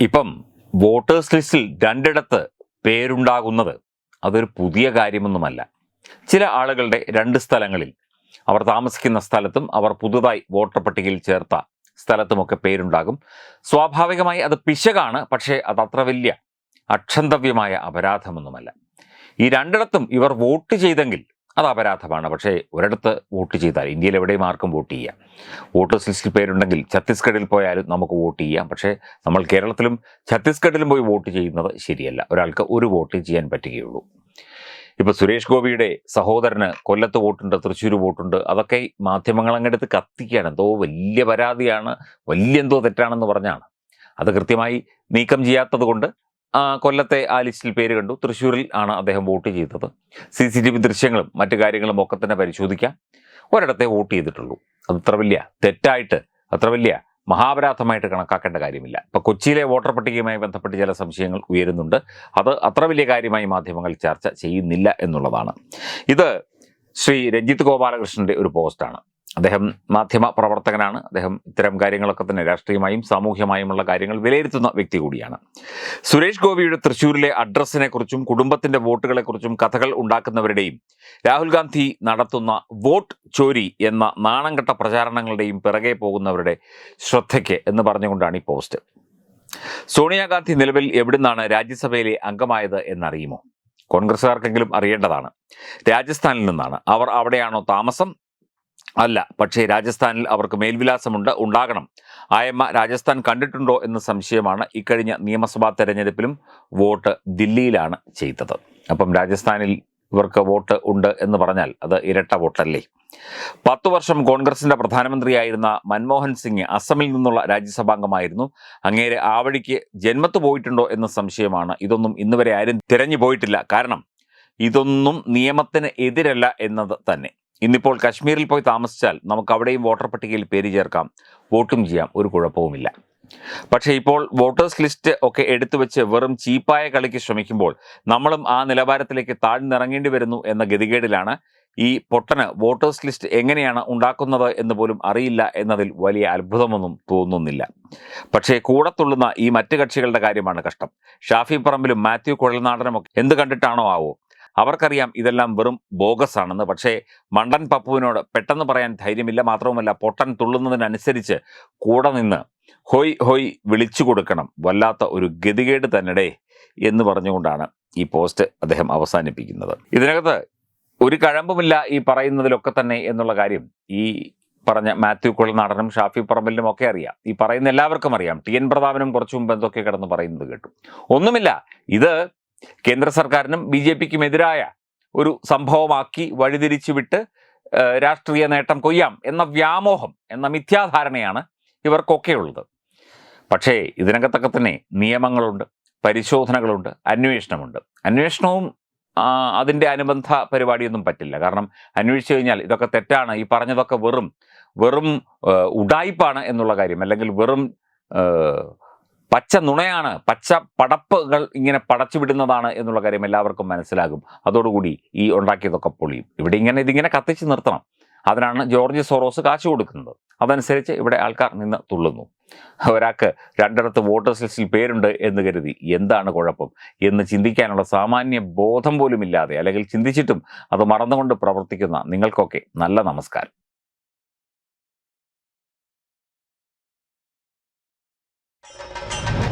ഇപ്പം വോട്ടേഴ്സ് ലിസ്റ്റിൽ രണ്ടിടത്ത് പേരുണ്ടാകുന്നത് അതൊരു പുതിയ കാര്യമൊന്നുമല്ല. ചില ആളുകളുടെ രണ്ട് സ്ഥലങ്ങളിൽ അവർ താമസിക്കുന്ന സ്ഥലത്തും അവർ പുതുതായി വോട്ടർ പട്ടികയിൽ ചേർത്ത സ്ഥലത്തുമൊക്കെ പേരുണ്ടാകും. സ്വാഭാവികമായി അത് പിശകാണ് പക്ഷേ അത് അത്ര വലിയ അക്ഷന്തവ്യമായ അപരാധമൊന്നുമല്ല. ഈ രണ്ടിടത്തും ഇവർ വോട്ട് ചെയ്തെങ്കിൽ അത് അപരാധമാണ്. പക്ഷേ ഒരിടത്ത് വോട്ട് ചെയ്താൽ ഇന്ത്യയിൽ എവിടെയും ആർക്കും വോട്ട് ചെയ്യാം. വോട്ടേഴ്സ് ലിസ്റ്റിൽ പേരുണ്ടെങ്കിൽ ഛത്തീസ്ഗഡിൽ പോയാലും നമുക്ക് വോട്ട് ചെയ്യാം. പക്ഷേ നമ്മൾ കേരളത്തിലും ഛത്തീസ്ഗഡിലും പോയി വോട്ട് ചെയ്യുന്നത് ശരിയല്ല. ഒരാൾക്ക് ഒരു വോട്ട് ചെയ്യാൻ പറ്റുകയുള്ളൂ. ഇപ്പോൾ സുരേഷ് ഗോപിയുടെ സഹോദരന് കൊല്ലത്ത് വോട്ടുണ്ട് തൃശ്ശൂർ വോട്ടുണ്ട് അതൊക്കെ മാധ്യമങ്ങൾ അങ്ങെടുത്ത് കത്തിക്കുകയാണ്. എന്തോ വലിയ പരാതിയാണ് വലിയ എന്തോ തെറ്റാണെന്ന് പറഞ്ഞാണ്. അത് കൃത്യമായി നീക്കം ചെയ്യാത്തത് കൊണ്ട് കൊല്ലത്തെ ആ ലിസ്റ്റിൽ പേര് കണ്ടു. തൃശ്ശൂരിൽ ആണ് അദ്ദേഹം വോട്ട് ചെയ്തത്. സി സി ടി വി ദൃശ്യങ്ങളും മറ്റു കാര്യങ്ങളും ഒക്കെ തന്നെ പരിശോധിക്കാം. ഒരിടത്തെ വോട്ട് ചെയ്തിട്ടുള്ളൂ. അത് അത്ര വലിയ തെറ്റായിട്ട് അത്ര വലിയ മഹാപരാധമായിട്ട് കണക്കാക്കേണ്ട കാര്യമില്ല. ഇപ്പൊ കൊച്ചിയിലെ വോട്ടർ പട്ടികയുമായി ബന്ധപ്പെട്ട് ചില സംശയങ്ങൾ ഉയരുന്നുണ്ട്. അത് അത്ര വലിയ കാര്യമായി മാധ്യമങ്ങൾ ചർച്ച ചെയ്യുന്നില്ല എന്നുള്ളതാണ്. ഇത് ശ്രീ രഞ്ജിത്ത് ഗോപാലകൃഷ്ണന്റെ ഒരു പോസ്റ്റാണ്. അദ്ദേഹം മാധ്യമ പ്രവർത്തകനാണ്. അദ്ദേഹം ഇത്തരം കാര്യങ്ങളൊക്കെ തന്നെ രാഷ്ട്രീയമായും സാമൂഹ്യമായുമുള്ള കാര്യങ്ങൾ വിലയിരുത്തുന്ന വ്യക്തി കൂടിയാണ്. സുരേഷ് ഗോപിയുടെ തൃശ്ശൂരിലെ അഡ്രസ്സിനെ കുറിച്ചും കുടുംബത്തിന്റെ വോട്ടുകളെക്കുറിച്ചും കഥകൾ ഉണ്ടാക്കുന്നവരുടെയും രാഹുൽ ഗാന്ധി നടത്തുന്ന വോട്ട് ചോരി എന്ന നാണംകെട്ട പ്രചാരണങ്ങളുടെയും പിറകെ പോകുന്നവരുടെ ശ്രദ്ധയ്ക്ക് എന്ന് പറഞ്ഞുകൊണ്ടാണ് ഈ പോസ്റ്റ്. സോണിയാഗാന്ധി നിലവിൽ എവിടുന്നാണ് രാജ്യസഭയിലെ അംഗമായത് എന്നറിയുമോ? കോൺഗ്രസ്സുകാർക്കെങ്കിലും അറിയേണ്ടതാണ്. രാജസ്ഥാനിൽ നിന്നാണ്. അവർ അവിടെയാണോ താമസം? അല്ല പക്ഷേ രാജസ്ഥാനിൽ അവർക്ക് മേൽവിലാസമുണ്ട് ഉണ്ടാകണം. ആയമ്മ രാജസ്ഥാൻ കണ്ടിട്ടുണ്ടോ എന്ന സംശയമാണ്. ഇക്കഴിഞ്ഞ നിയമസഭാ തെരഞ്ഞെടുപ്പിലും വോട്ട് ദില്ലിയിലാണ് ചെയ്തത്. അപ്പം രാജസ്ഥാനിൽ ഇവർക്ക് വോട്ട് ഉണ്ട് എന്ന് പറഞ്ഞാൽ അത് ഇരട്ട വോട്ടല്ലേ? പത്തു വർഷം കോൺഗ്രസിന്റെ പ്രധാനമന്ത്രിയായിരുന്ന മൻമോഹൻ സിംഗ് അസമിൽ നിന്നുള്ള രാജ്യസഭാംഗമായിരുന്നു. അങ്ങേരെ ആ വഴിക്ക് ജന്മത്ത് പോയിട്ടുണ്ടോ എന്ന സംശയമാണ്. ഇതൊന്നും ഇന്നുവരെ ആരും തിരഞ്ഞു പോയിട്ടില്ല. കാരണം ഇതൊന്നും നിയമത്തിന് എതിരല്ല എന്നത് തന്നെ. ഇന്നിപ്പോൾ കശ്മീരിൽ പോയി താമസിച്ചാൽ നമുക്ക് അവിടെയും വോട്ടർ പട്ടികയിൽ പേര് ചേർക്കാം. വോട്ടും ചെയ്യാം. ഒരു കുഴപ്പവുമില്ല. പക്ഷേ ഇപ്പോൾ വോട്ടേഴ്സ് ലിസ്റ്റ് ഒക്കെ എടുത്തു വെച്ച് വെറും ചീപ്പായ കളിക്ക് ശ്രമിക്കുമ്പോൾ നമ്മളും ആ നിലവാരത്തിലേക്ക് താഴ്ന്നിറങ്ങേണ്ടി വരുന്നു എന്ന ഗതികേടിലാണ് ഈ പൊട്ടന് വോട്ടേഴ്സ് ലിസ്റ്റ് എങ്ങനെയാണ് ഉണ്ടാക്കുന്നത് എന്ന് പോലും അറിയില്ല എന്നതിൽ വലിയ അത്ഭുതമൊന്നും തോന്നുന്നില്ല. പക്ഷേ കൂടത്തുള്ളുന്ന ഈ മറ്റു കക്ഷികളുടെ കാര്യമാണ് കഷ്ടം. ഷാഫി പറമ്പിലും മാത്യു കുഴൽനാടനും ഒക്കെ എന്ത് കണ്ടിട്ടാണോ ആവോ? അവർക്കറിയാം ഇതെല്ലാം വെറും ബോഗസ് ആണെന്ന് പക്ഷേ മണ്ടൻ പപ്പുവിനോട് പെട്ടെന്ന് പറയാൻ ധൈര്യമില്ല. മാത്രവുമല്ല പൊട്ടൻ തുള്ളുന്നതിനനുസരിച്ച് കൂടെ നിന്ന് ഹൊയ് ഹൊയ് വിളിച്ചു കൊടുക്കണം. വല്ലാത്ത ഒരു ഗതികേട് തന്നെടേ എന്ന് പറഞ്ഞുകൊണ്ടാണ് ഈ പോസ്റ്റ് അദ്ദേഹം അവസാനിപ്പിക്കുന്നത്. ഇതിനകത്ത് ഒരു കഴമ്പുമില്ല ഈ പറയുന്നതിലൊക്കെ തന്നെ എന്നുള്ള കാര്യം ഈ പറഞ്ഞ മാത്യു കുളനാടനും ഷാഫി പറമ്പലിനും ഒക്കെ അറിയാം. ഈ പറയുന്ന എല്ലാവർക്കും അറിയാം. ടി. എൻ. പ്രതാപനും കുറച്ചു മുമ്പ് എന്തൊക്കെ കിടന്ന് പറയുന്നത് കേട്ടു. ഒന്നുമില്ല. ഇത് കേന്ദ്ര സർക്കാരിനും ബി ജെ പിക്കും എതിരായ ഒരു സംഭവമാക്കി വഴിതിരിച്ചു വിട്ട് ഏഹ്, രാഷ്ട്രീയ നേട്ടം കൊയ്യാം എന്ന വ്യാമോഹം എന്ന മിഥ്യാധാരണയാണ് ഇവർക്കൊക്കെ ഉള്ളത് പക്ഷേ ഇതിനകത്തൊക്കെ തന്നെ നിയമങ്ങളുണ്ട് പരിശോധനകളുണ്ട് അന്വേഷണമുണ്ട്. അന്വേഷണവും അതിന്റെ അനുബന്ധ പരിപാടിയൊന്നും പറ്റില്ല. കാരണം അന്വേഷിച്ചു കഴിഞ്ഞാൽ ഇതൊക്കെ തെറ്റാണ് ഈ പറഞ്ഞതൊക്കെ വെറും വെറും ഉടായ്പാണ് എന്നുള്ള കാര്യം. അല്ലെങ്കിൽ വെറും പച്ച നുണയാണ് പച്ച പടപ്പുകൾ ഇങ്ങനെ പടച്ചു വിടുന്നതാണ് എന്നുള്ള കാര്യം എല്ലാവർക്കും മനസ്സിലാകും. അതോടുകൂടി ഈ ഉണ്ടാക്കിയതൊക്കെ പൊളിയും. ഇവിടെ ഇങ്ങനെ ഇതിങ്ങനെ കത്തിച്ച് നിർത്തണം. അതിനാണ് ജോർജ് സോറോസ് കാശ് കൊടുക്കുന്നത്. അതനുസരിച്ച് ഇവിടെ ആൾക്കാർ നിന്ന് തുള്ളുന്നു. ഒരാൾക്ക് രണ്ടിടത്ത് വോട്ടേഴ്സ് ലിസ്റ്റിൽ പേരുണ്ട് എന്ന് കരുതി എന്താണ് കുഴപ്പം? എന്ന് ചിന്തിക്കാനുള്ള സാമാന്യ ബോധം പോലും ഇല്ലാതെ അല്ലെങ്കിൽ ചിന്തിച്ചിട്ടും അത് മറന്നുകൊണ്ട് പ്രവർത്തിക്കുന്ന നിങ്ങൾക്കൊക്കെ നല്ല നമസ്കാരം.